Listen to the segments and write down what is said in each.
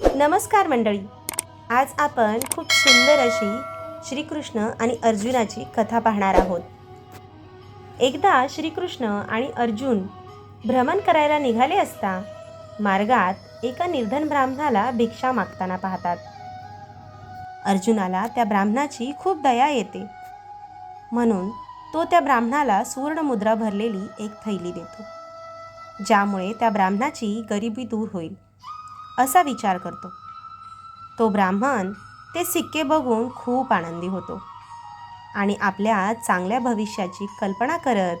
नमस्कार मंडळी. आज आपण खूप सुंदर अशी श्रीकृष्ण आणि अर्जुनाची कथा पाहणार आहोत. एकदा श्रीकृष्ण आणि अर्जुन भ्रमण करायला निघाले असता मार्गात एका निर्धन ब्राह्मणाला भिक्षा मागताना पाहतात. अर्जुनाला त्या ब्राह्मणाची खूप दया येते. म्हणून तो त्या ब्राह्मणाला सुवर्णमुद्रा भरलेली एक थैली देतो. ज्यामुळे त्या ब्राह्मणाची गरिबी दूर होईल. असा विचार करतो. तो ब्राह्मण ते सिक्के बघून खूप आनंदी होतो आणि आपल्या चांगल्या भविष्याची कल्पना करत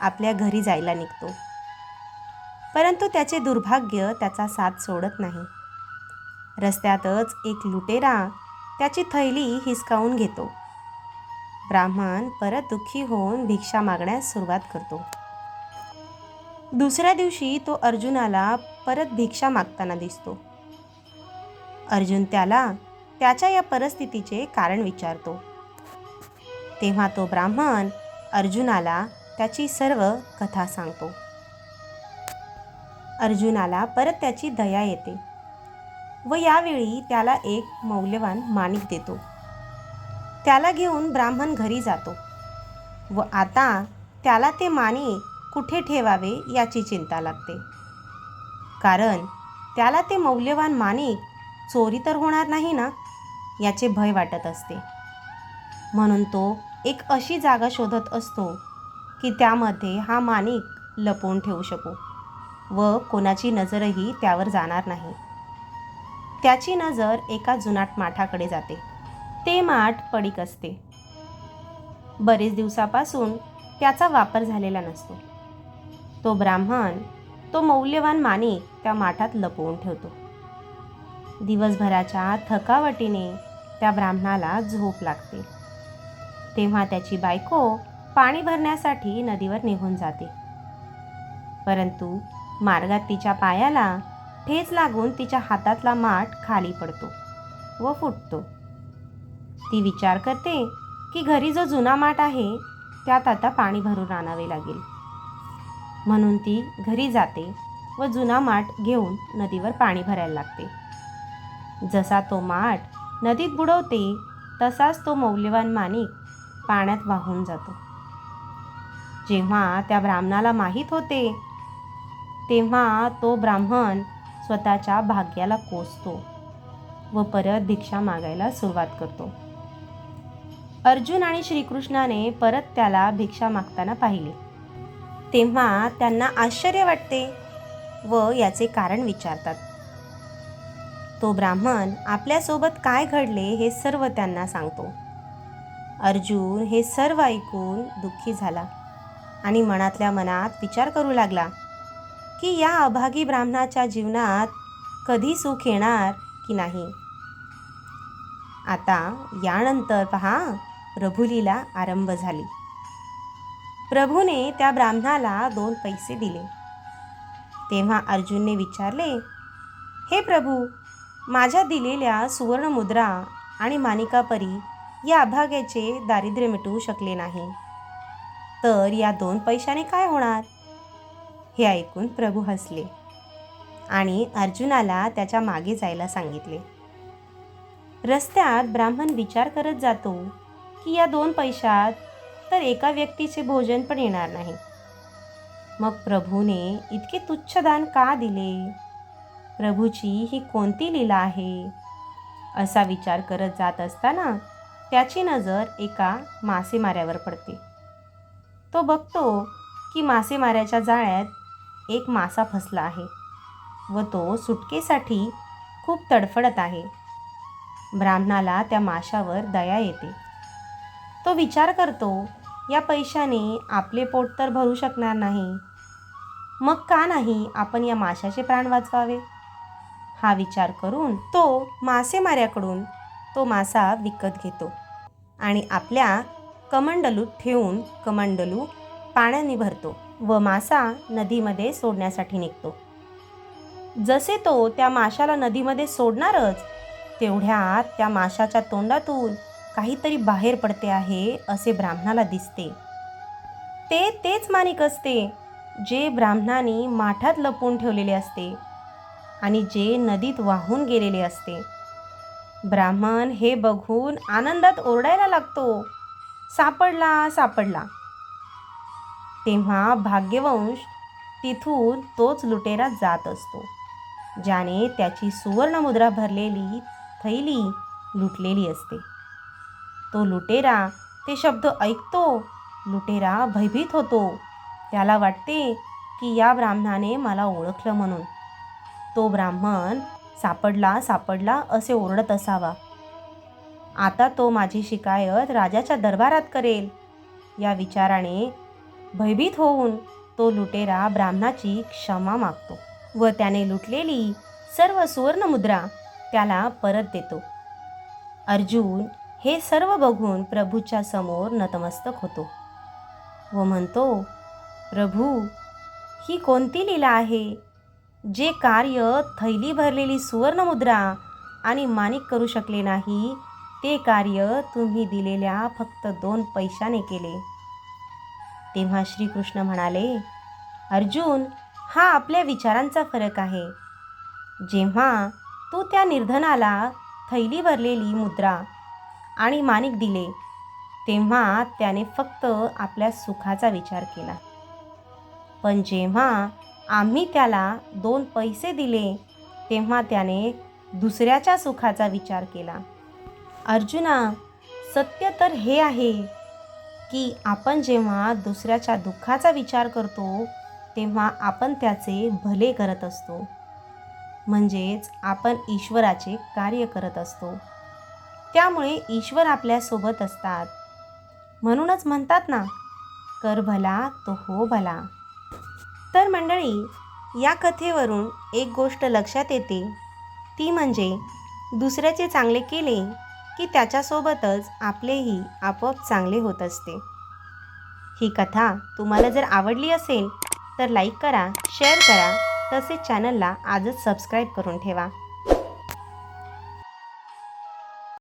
आपल्या घरी जायला निघतो. परंतु त्याचे दुर्भाग्य त्याचा साथ सोडत नाही. रस्त्यातच एक लुटेरा त्याची थैली हिसकावून घेतो. ब्राह्मण परत दुःखी होऊन भिक्षा मागण्यास सुरुवात करतो. दुसऱ्या दिवशी तो अर्जुनाला परत भिक्षा मागताना दिसतो. अर्जुन त्याला त्याच्या या परिस्थितीचे कारण विचारतो. तेव्हा तो ब्राह्मण अर्जुनाला त्याची सर्व कथा सांगतो. अर्जुनाला परत त्याची दया येते व यावेळी त्याला एक मौल्यवान माणिक देतो. त्याला घेऊन ब्राह्मण घरी जातो व आता त्याला ते माणिक कुठे ठेवावे याची चिंता लागते. कारण त्याला ते मौल्यवान माणिक चोरी तर होणार नाही ना याचे भय वाटत असते. म्हणून तो एक अशी जागा शोधत असतो की त्यामध्ये हा माणिक लपवून ठेवू शकू व कोणाची नजरही त्यावर जाणार नाही. त्याची नजर एका जुनाट माठाकडे जाते. ते माठ पडीक असते. बरेच दिवसापासून त्याचा वापर झालेला नसतो. तो ब्राह्मण तो मौल्यवान माणिक त्या माठात लपवून ठेवतो. दिवसभराच्या थकावटीने त्या ब्राह्मणाला झोप लागते. तेव्हा त्याची बायको पाणी भरण्यासाठी नदीवर निघून जाते. परंतु मार्गात तिच्या पायाला ठेच लागून तिच्या हातातला माठ खाली पडतो व फुटतो. ती विचार करते की घरी जो जुना माठ आहे त्यात आता पाणी भरून आणावे लागेल. म्हणून ती घरी जाते व जुना माठ घेऊन नदीवर पाणी भरायला लागते. जसा तो माठ नदीत बुडवते तसाच तो मौल्यवान माणिक पाण्यात वाहून जातो. जेव्हा त्या ब्राह्मणाला माहीत होते तेव्हा तो ब्राह्मण स्वतःच्या भाग्याला कोसतो व परत भिक्षा मागायला सुरुवात करतो. अर्जुन आणि श्रीकृष्णाने परत त्याला भिक्षा मागताना पाहिले. तेव्हा त्यांना आश्चर्य वाटते व याचे कारण विचारतात. तो ब्राह्मण आपल्यासोबत काय घडले हे सर्व त्यांना सांगतो. अर्जुन हे सर्व ऐकून दुःखी झाला आणि मनातल्या मनात विचार करू लागला की या अभागी ब्राह्मणाच्या जीवनात कधी सुख येणार की नाही? आता यानंतर पहा प्रभुलीला आरंभ झाली. प्रभूने त्या ब्राह्मणाला दोन पैसे दिले. तेव्हा अर्जुनने विचारले हे प्रभू माझ्या दिलेल्या सुवर्णमुद्रा आणि मानिकापरी या अभाग्याचे दारिद्र्य मिटवू शकले नाही. तर या दोन पैशाने काय होणार? हे ऐकून प्रभू हसले आणि अर्जुनाला त्याच्यामागे जायला सांगितले. रस्त्यात ब्राह्मण विचार करत जातो की या दोन पैशात तर एका व्यक्तीचे भोजन पण येणार नाही. मग प्रभूने इतके तुच्छ दान का दिले? प्रभूची ही कोणती लीला आहे? असा विचार करत जात असताना त्याची नजर एका मासेमाऱ्यावर पडते. तो बघतो की मासेमाऱ्याच्या जाळ्यात एक मासा फसला आहे व तो सुटकेसाठी खूप तडफडत आहे. ब्राह्मणाला त्या माशावर दया येते. तो विचार करतो या पैशाने आपले पोट तर भरू शकणार नाही. मग का नाही आपण या माशाचे प्राण वाचवावे? हा विचार करून तो मासेमाऱ्याकडून तो मासा विकत घेतो आणि आपल्या कमंडलूत ठेवून कमंडलू पाण्याने भरतो व मासा नदीमध्ये सोडण्यासाठी निघतो. जसे तो त्या माशाला नदीमध्ये सोडणारच तेवढ्यात त्या माशाच्या तोंडातून काहीतरी बाहेर पडते आहे असे ब्राह्मणाला दिसते. ते तेच माणिक असते जे ब्राह्मणाने माठात लपवून ठेवलेले असते आणि जे नदीत वाहून गेलेले असते. ब्राह्मण हे बघून आनंदात ओरडायला लागतो सापडला सापडला. तेव्हा भाग्यवंश तिथून तोच लुटेरा जात असतो ज्याने त्याची सुवर्णमुद्रा भरलेली थैली लुटलेली असते. तो लुटेरा ते शब्द ऐकतो. लुटेरा भयभीत होतो. त्याला वाटते की या ब्राह्मणाने मला ओळखलं म्हणून. तो ब्राह्मण सापडला सापडला असे ओरडत असावा. आता तो माझी शिकायत राजाच्या दरबारात करेल. या विचाराने भयभीत होऊन तो लुटेरा ब्राह्मणाची क्षमा मागतो व त्याने लुटलेली सर्व सुवर्णमुद्रा त्याला परत देतो. अर्जुन हे सर्व बघून प्रभूच्या समोर नतमस्तक होतो. व म्हणतो प्रभू ही कोणती लीला आहे? जे कार्य थैली भरलेली सुवर्णमुद्रा आणि माणिक करू शकले नाही ते कार्य तुम्ही दिलेल्या फक्त दोन पैशाने केले. तेव्हा श्रीकृष्ण म्हणाले अर्जुन हा आपल्या विचारांचा फरक आहे. जेव्हा तू त्या निर्धनाला थैली भरलेली मुद्रा आणि माणिक दिले तेव्हा त्याने फक्त आपल्या सुखाचा विचार केला. पण जेव्हा आम्ही त्याला दोन पैसे दिले तेव्हा त्याने दुसऱ्याच्या सुखाचा विचार केला. अर्जुना सत्य तर हे आहे की आपण जेव्हा दुसऱ्याच्या दुःखाचा विचार करतो तेव्हा आपण त्याचे भले करत असतो. म्हणजेच आपण ईश्वराचे कार्य करत असतो. त्यामुळे ईश्वर आपल्यासोबत असतात. म्हणूनच म्हणतात ना कर भला तो हो भला. तर मंडळी या कथेवरून एक गोष्ट लक्षात येते. ती म्हणजे दुसऱ्याचे चांगले केले की त्याच्यासोबतच आपलेही आपोआप चांगले होत असते. ही कथा तुम्हाला जर आवडली असेल तर लाईक करा शेअर करा तसेच चॅनलला आजच सबस्क्राईब करून ठेवा.